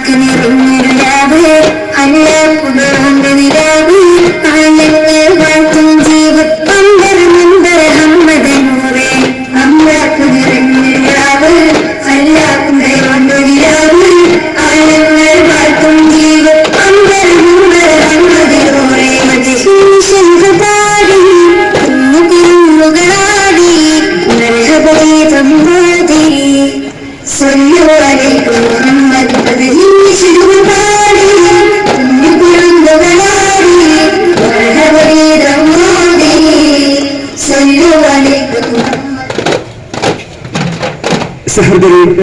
காத்து நிறும் நிலாவே அல்ல புகழ்ந்த நிலாவே தாயங்கள் வாழ்த்தும் ஜீவ பந்தர் மந்தர் அம்மத நூறே அம்மா புகழும் நிலாவே அல்ல புகழ்ந்த நிலாவே ஆயங்கள் வாழ்த்தும் ஜீவ பந்தர் தம்பாதி സഹോദരി